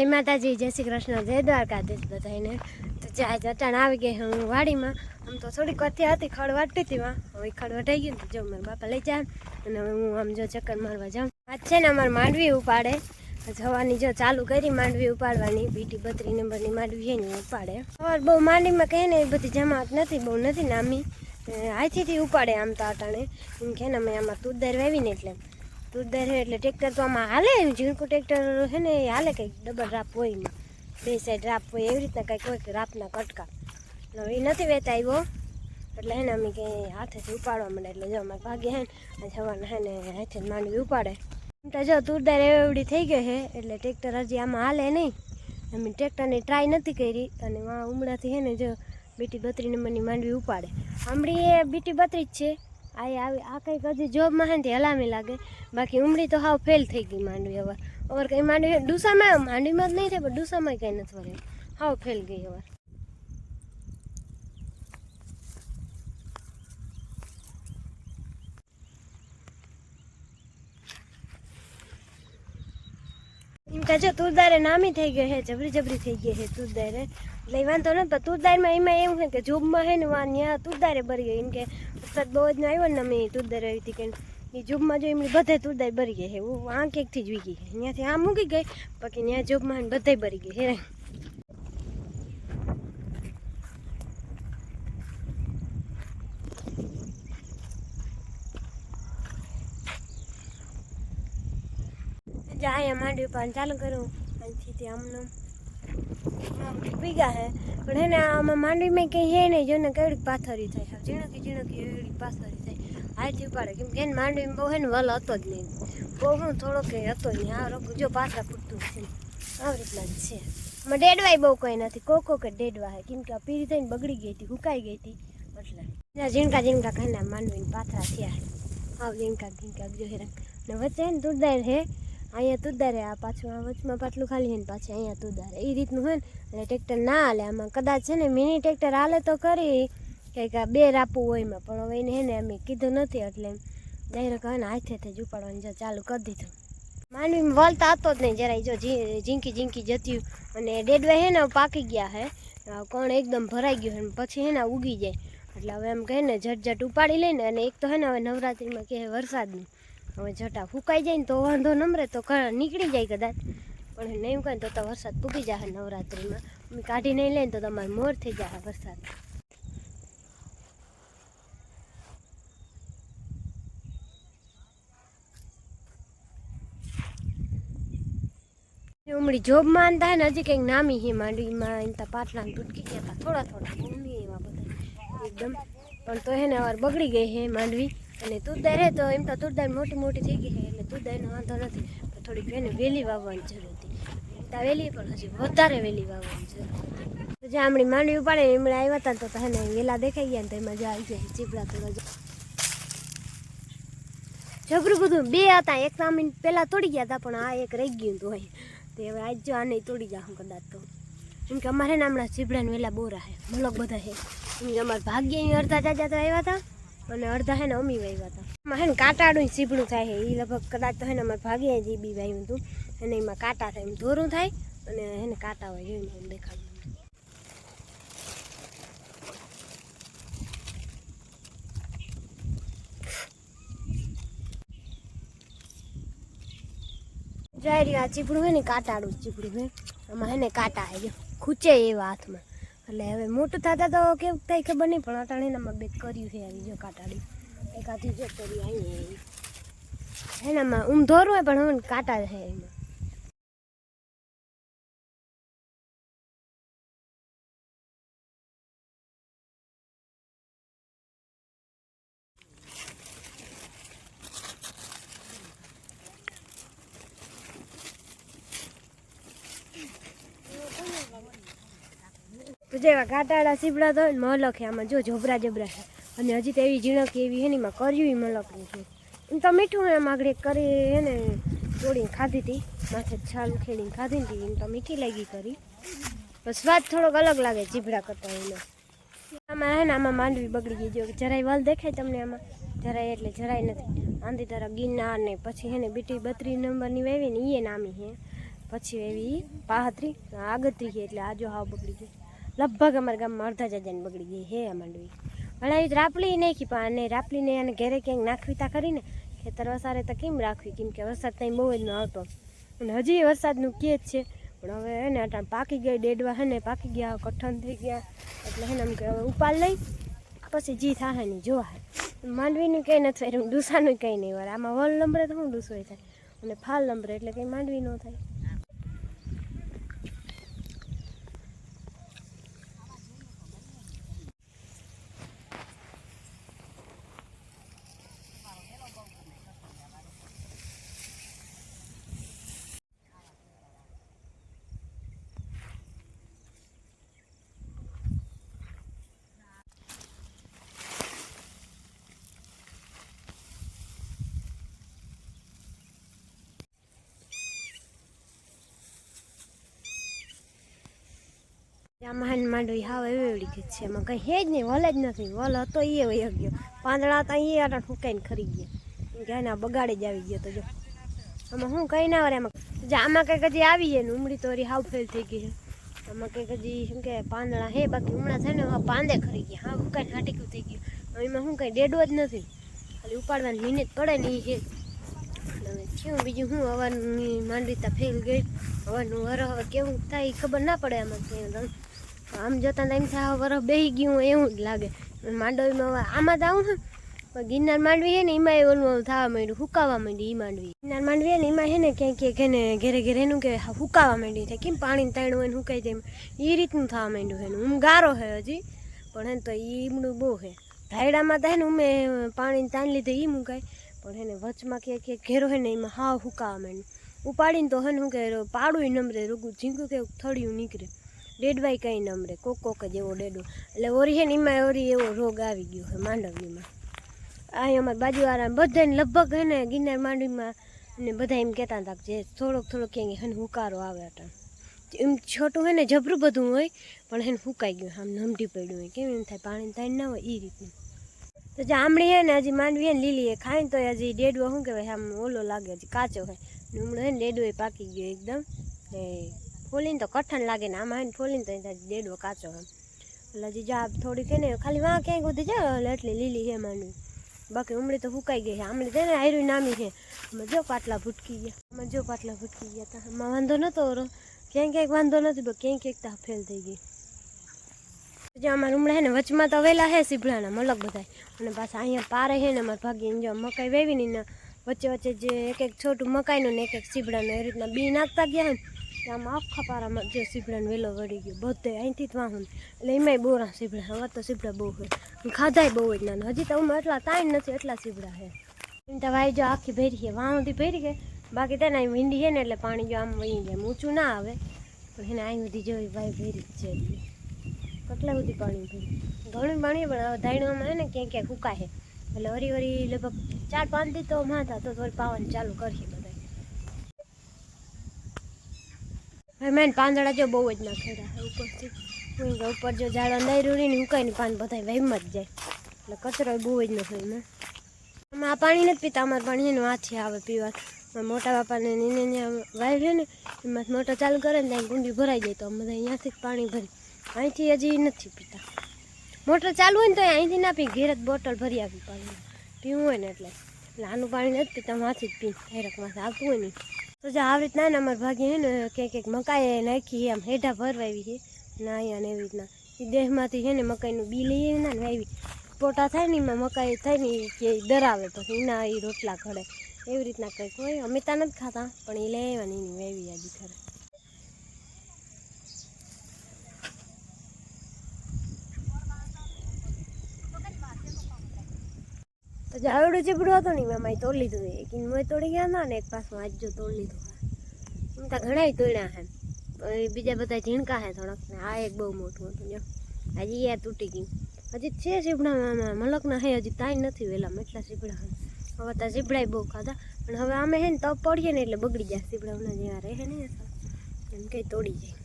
જય માતાજી, જય શ્રી કૃષ્ણ, જય દ્વારકાધીશ બધાને તો જ્યાં ચટાણ આવી ગઈ હું વાડીમાં, આમ તો થોડીક વાર હતી, ખડ વાટતી હતી માં હવે ખડ વટાઈ ગયું જો મારા બાપા લઈ જાય અને હવે હું આમ જો ચક્કર મારવા જાઉં. આજ છે ને અમારે માંડવી ઉપાડે. જવાની જો ચાલુ કરી માંડવી ઉપાડવાની બીટી બત્રી નંબરની માંડવી છે ને ઉપાડે. સવાર બહુ માંડવીમાં કહે ને એ બધી જમાત નથી, બહુ નથી નામી આથી ઉપાડે આમ તો અટાણે. એમ કે ને અમે આમાં તુદર વાવીને એટલે. તુદર હે એટલે ટ્રેક્ટર તો આમાં હાલે ઝીણકું ટ્રેક્ટર છે ને, એ હાલે કંઈક ડબલ રાપ હોય એમાં. બે સાઈડ રાપ હોય, એવી રીતના કંઈક હોય રાપના કટકા. એ નથી વેતા આવ્યો. એટલે હે ને અમે કંઈ હાથેથી ઉપાડવા માંડે, એટલે જો અમારે ભાગે હે ને જવાના હે ને હાથે માંડવી ઉપાડે. તો જો તુરદાર એવડી થઈ ગઈ છે એટલે ટ્રેક્ટર હજી આમાં હાલે નહીં. અમે ટ્રેક્ટરની ટ્રાય નથી કરી, અને વાં ઉમડાથી હે ને જો બીટી બત્રી નંબરની માંડવી ઉપાડે. આમડી એ બીટી બત્રી જ છે. આ આવી આ કંઈક હજી જોબ હે હલામી લાગે. બાકી ઉમડી તો હાવ ફેલ થઈ ગઈ માંડવી હવે. ઓર કંઈ માંડવી ડુસામાં માંડવીમાં જ નહીં થાય, પણ ડુસામાં કંઈ નથી વળે. હાવ ફેલ ગઈ હવે. કે જો તુરદારે નામી થઈ ગઈ હે, જબરી જબરી થઈ ગઈ હે તુરદારે. એટલે વાંધો નથી પણ તુરદારમાં એમાં એવું છે કે જોબમાં હે ને વા ત્યાં તુરદારે ભરી ગઈ એમ કે વરસાદ બહુ જ આવ્યો ને અમે તુરદાર આવી હતી કે એ જોબમાં જો એમની બધા તુરદાર ભરી ગયા છે હું આ ક્યાંકથી જ વીગી છે ત્યાંથી આ મૂકી ગઈ, બાકી ત્યાં જોબમાં બધા ભરી ગઈ હે. જાય માંડ્યું પણ ચાલુ કરું. અહીંથી આમનું ભીગા હે. પણ હે ને આમાં માંડવીમાં કંઈ હે નહીં જોને કેવડી પાથરી થાય. ઝીણકી ઝીણકી એવડી પાથરી થાય. હાથી ઉપાડે. કેમ કે એને માંડવીમાં બહુ હે ને વલ હતો જ નહીં. બહુ હું થોડો કે હતો નહીં. આ રોગ જો પાથરા ફૂટતું છે. આવી રીતના જ છે. આમાં ડેડવાય બહુ કંઈ નથી. કોકો કે ડેડવા હે. કેમ કે પીરી થઈને બગડી ગઈ હતી, હુકાઈ ગઈ હતી. એટલે ત્યાં ઝીણકા ઝીણકા ખાના માંડવીને પાથરા થયા હે. આવ ઝીણકા ઝીણકા જો હેરા ને વચ્ચે હે ને હે. અહીંયા તુદારે આ પાછું, આ વચમાં પાટલું ખાલી ને પાછી અહીંયા તુદારે એ રીતનું હોય ને, એટલે ટ્રેક્ટર ના હાલે. આમાં કદાચ છે ને, મિની ટ્રેક્ટર હાલે તો કરી કંઈક આ બે રાપવું હોય એમાં, પણ હવે એને એને અમે કીધું નથી, એટલે ડાયરેક્ટ હવે ને હાથેથી જ ઉપાડવાનું જો ચાલુ કરી દીધું. માનવી વલતા હતો જ નહીં, જરાય જો ઝીંકી ઝીંકી જતી અને ડેડવા હે ને, પાકી ગયા હે કોણ એકદમ ભરાઈ ગયું છે પછી હે ને ઉગી જાય. એટલે હવે એમ કહે ને ઝટ ઝટ ઉપાડી લઈને, અને એક તો હે ને, હવે નવરાત્રિમાં કહે વરસાદનું. હવે જટા ફૂંકાઈ જાય ને તો વાંધો નમરે તો નીકળી જાય કદાચ. પણ નહીં ને તો તો વરસાદ પૂકી જાય નવરાત્રિમાં. કાઢી નહીં લઈને તો તમારે મોર થઈ જાય વરસાદ. ઉમડી જોબમાં આનતા હે ને હજી કંઈક નામી હે માંડવીમાં, એમ તો પાટલા તૂટકી ગયા હતા. થોડા થોડા. એવા બધા. એકદમ પણ તો એને વાર બગડી ગઈ હે માંડવી. અને તુરદાર હે તો એમ તો તુરદાર મોટી મોટી થઈ ગઈ છે એટલે તુરદારનો વાંધો નથી. પણ થોડીક એને વેલી વાવવાની જરૂર હતી. તા વહેલી પણ હજી વધારે વેલી વાવવાની જરૂર તો જ્યાં હમણાં માંડવી ઉપાડે, એમણે આવ્યા હતા તો એને વેલા દેખાઈ ગયા ને તો એમાં જો આવી જાય ચીપડા તો જબરું બધું બે હતા, એક સામીન પહેલાં તોડી ગયા હતા પણ આ એક રહી ગયું તો હોય તો હવે આજ જો આને તોડી જાઉં કદાચ તો. કેમ કે અમારે ને હમણાં ચીપડાને વેલા બોરા હે, મલક બધા કે અમારા ભાગ્ય અડધા જાજા તો આવ્યા હતા અને અડધા હે ને અમી વાવ્યા હતા એમાં હે ને કાંટાડું સીપડું થાય એ લગભગ કદાચ તો હે ને અમારે ભાગ્ય જે બી વાવ્યું હતું અને એમાં કાંટા થાય, એમ ધોરું થાય અને હે ને કાંટા હોય એવું એમ દેખાડ્યું જાય રહ્યું આ ચીપડું હોય ને, કાંટાળું ચીપડું હોય આમાં હે ને કાંટા હે ખૂચે એવા હાથમાં. એટલે હવે મોટું થતા તો કેવું થાય ખબર નહીં, પણ અટાણે એનામાં બે કર્યું છે આવી જો કાંટાળી. એક હાથી જો કરી આવી એનામાં ઊંધોરું હોય, પણ હવે કાંટા છે એમાં. જેવા કાંટાળા સીબડા તો મલક આમાં જો જોબરા જબરા છે. અને હજી તો એવી ઝીણક એવી એની માં કર્યું મલકનું છે. તો મીઠું એમ આગળ કરી હે ને, તોડીને ખાધી હતી. માથે છાલ ખેડીને ખાધી હતી એમ તો મીઠી લાગી કરી પણ સ્વાદ થોડોક અલગ લાગે જીભડા કરતાં એનો. આમાં હે ને, આમાં માંડવી બગડી ગઈ. જો જરાય વાલ દેખાય તમને આમાં? જરાય એટલે જરાય નથી. આંધી તારા ગિરનાર ને, પછી હે ને, બીટી બત્રીસ નંબરની વાવી ને એ નામી હે. પછી એવી પાહત્રી, આગત્રી એટલે આજો હાવ બગડી ગઈ. લગભગ અમારા ગામમાં અડધા જાજાને બગડી ગઈ હે માંડવી. ભણાવી રાપલી નાખી, પણ અને રાપલીને અને ઘેરે ક્યાંક નાખવી તા કરીને ખેતર વસારે તો કેમ રાખવી? કેમ કે વરસાદ ત્યાં બહુ જ ન આવતો અને હજી વરસાદનું કે જ છે. પણ હવે હે ને અટાણ પાકી ગઈ ડેડવા હે ને પાકી ગયા કઠણ થઈ ગયા. એટલે હે ને કે હવે ઉપાલ લઈ, પછી જી થાય ને જોવા માંડવીનું કંઈ નથી વાર્યું ડૂસાનું કંઈ નહીં વાર આમાં વલ નંબરે તો શું ડૂસો થાય? અને ફાલ નંબરે એટલે કંઈ માંડવી ન થાય. આમાં હાન માંડવી હાવ એવી ગઈ છે. એમાં કંઈ હે જ નહીં, વલ જ નથી. વલ હતો એ વહી ગયો. પાંદડા તો અહીંયા આટા ઠુકાઈને ખરી ગયા. કે આના બગાડે જ આવી ગયો તો જો. આમાં હું કંઈ ના વરે એમાં આમાં કંઈક હજી આવી જાય ને ઉમડી તો હરી હાવ ફેલ થઈ ગઈ છે. આમાં કંઈક હજી, શું કે, પાંદડા હે, બાકી હમણાં થાય ને, હવે પાંદે ખરી ગયા. હા હુકાઈને હાટીકું થઈ ગયું. એમાં શું કંઈ ડેડો જ નથી. ખાલી ઉપાડવાની મહેનત પડે ને એ છે. થયું બીજું હું હવાની માંડવી ફેલ ગઈ. હવાનું હર હવે કેવું થાય એ ખબર ના પડે આમાં. આમ જોતા એમ થાય વરફ બેસી ગયું હોય એવું જ લાગે. માંડવીમાં આમાં તો આવું ને પણ ગિરનાર માંડવી છે ને એમાં ઓલું થવા માંડ્યું, હુકાવા માંડી એ માંડવી. ગિરનાર માંડવી ને, એમાં છે ને ક્યાંક ક્યાંક એને ઘેરે ઘેરે એનું કે હુકાવા માંડી થાય કેમ પાણી તાણું હોય ને હુકાઈ જાય એ રીતનું થવા માંડ્યું છે હું ગારો છે હજી, પણ હે ને તો એ ઈમડું બહુ છે. ધાયડામાં હે ને, ઉમે પાણી તાણ લીધે એ મુકાય. પણ એને વચમાં ક્યાંક ક્યાંક ઘેરો છે ને, એમાં હાવ હુકાવા માંડ્યું. ઉપાડીને તો હે ને, હું કે પાડું નમરે, રૂગું ઝીંગું કે થળિયું નીકળે. ડેડવાય કંઈ નમરે કોક કોક જ એવો ડેડો. એટલે ઓરી છે ને એમાં ઓરી એવો રોગ આવી ગયો છે માંડવીમાં. અહીં અમારી બાજુવાળા બધાને લગભગ હે ને ગિરનાર માંડવીમાં ને બધા એમ કહેતા હતા જે થોડોક થોડોક ક્યાંય હેને હુકારો આવે હતા. એમ છોટું હોય ને જબરું બધું હોય, પણ એને હુકાઈ ગયું, આમ નમટી પડ્યું હોય. કેમ એમ થાય પાણી થાય ના હોય એ રીતનું. તો જે આમળી હે ને હજી માંડવી હે ને લીલી એ ખાય ને તો હજી ડેડવો શું કહેવાય, આમ ઓલો લાગે, હજી કાચો હોય. ને હમણાં હે ને ડેડવો પાકી ગયો એકદમ. એ ફોલીને તો કઠણ લાગે ને આમાં હે ફોલીને તો દેડો કાચો એમ એટલે હજી જા થોડીક હે ને, ખાલી વાં ક્યાંક સુધી જાય એટલે લીલી છે માંડવી બાકી ઉમળી તો ફૂકાઈ ગઈ છે. આમળી છે ને, આયરું નામી છે. આમાં જો પાટલા ભૂટકી ગયા. આમાં જો પાટલા ભૂટકી ગયા હતા આમાં વાંધો નહોતો ઓરો. ક્યાંક વાંધો નથી પણ ક્યાંક ક્યાંક તા ફેલ થઈ ગઈ. જે અમારા ઉમળા હે ને, વચમાં તો વેલા હે સીભડાના મલક બધાય. અને પાછા અહીંયા પારે છે ને, અમારા ભાગ્ય જો મકાઈ વેવી ને વચ્ચે વચ્ચે જે એક એક છોટું મકાઈનું ને એક એક સીભડાનું એ રીતના બી નાખતા ગયા ને. આમાં આખા પારામાં જે સીભડાનો વેલો વળી ગયો, બધે અહીંથી જ વાહન. એટલે એમાંય બોરા સીપડા હવે તો સીપડા બહુ હોય ખાધાય બહુ જ નાના. હજી તો અમે એટલા તાઈ નથી, એટલા સીપડા છે. એમ તો વાય જો આખી ભરી છે વાહનથી ભરી ગઈ બાકી તેને અહીં વીંડી છે ને, એટલે પાણી જો આમ વહી જાય. ઊંચું ના આવે. પણ એને અહીં સુધી જોઈ વાય ભરી જ છે. કેટલા સુધી પાણી ભરી? ઘણું પાણી પણ હે ને ક્યાંક ક્યાંક ઉકાય એટલે હરી હરી લગભગ ચાર પાંચ દી તો માતા તો થોડી પાવન ચાલુ કરીએ બધા ભાઈ મેં પાંદડા જો બહુ જ નાખેલા ઉપરથી. ઉપર જો ઝાડવા નહીં રૂડી ને ઉકાઈને પાન બધા વહેમ જ જાય. એટલે કચરો બહુ જ નથી મેં આમાં આ પાણી નથી પીતા, અમારે પાણી છે ને વાંચી આવે પીવા મોટા બાપાને નીને ત્યાં છે ને, એમાં મોટો ચાલુ કરે ને ત્યાં ગુંડી ભરાઈ જાય તો અમે બધા અહીંયાથી જ પાણી ભરી. અહીંથી હજી નથી પીતા. મોટર ચાલુ હોય ને તો અહીંથી ના પી ઘેર જ બોટલ ભરી આપી પાણી પીવું હોય ને એટલે. એટલે આનું પાણી નથી પીતા માથી જ પી ડાયરેક્ટમાંથી આવતું હોય ને. તો જે આવી રીતના ને ભાગી ભાગ્ય ને ક્યાંક ક્યાંક મકાઈ નાખી આમ હેઠા ભરવાવી છે, ના અહીંયા ને એવી રીતના. એ દેહમાંથી છે ને મકાઈનું બી લઈએ ને વાવી પોટા થાય ને એમાં મકાઈ થાય ને કે દરાવે પછી એના એ રોટલા ખડે એવી રીતના કંઈક હોય. અમે ત્યાં નથી ખાતા, પણ એ લેવાની એની વેવી આજે ખરે તો જાવડું ચીપડું હતું ને મેં મારી તોડી લીધું એક મેં તોડી ગયા હતા ને, એક પાછું આજ જો તોડી લીધું એમ તો ઘણા તોડ્યા છે પણ એ બીજા બધા ઝીણકા છે થોડાક ને, આ એક બહુ મોટું હતું, જો. હજી યાર તૂટી ગયું. હજી છે સીપડામાં મલકના હે, હજી તાઈ નથી વેલા એટલા સીપડા છે હવે તો સીપડાય બહુ ખાધા. પણ હવે અમે હે ને, તપ પડીએ ને, એટલે બગડી જાય સીપડાઓના જેવા રહે ને એમ કઈ તોડી જાય.